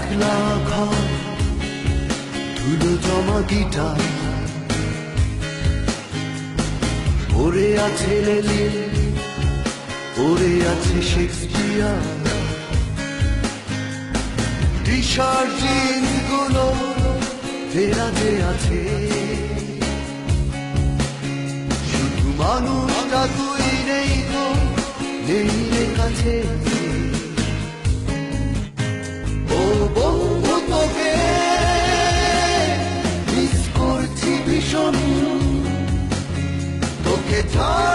খোলা ঘর, ধুলো জমা গিটার। পড়ে আছে লেলিন পড়ে আছে আছে। শুধু মানুষটা তুই নেই তো নেই কাছে। guitar.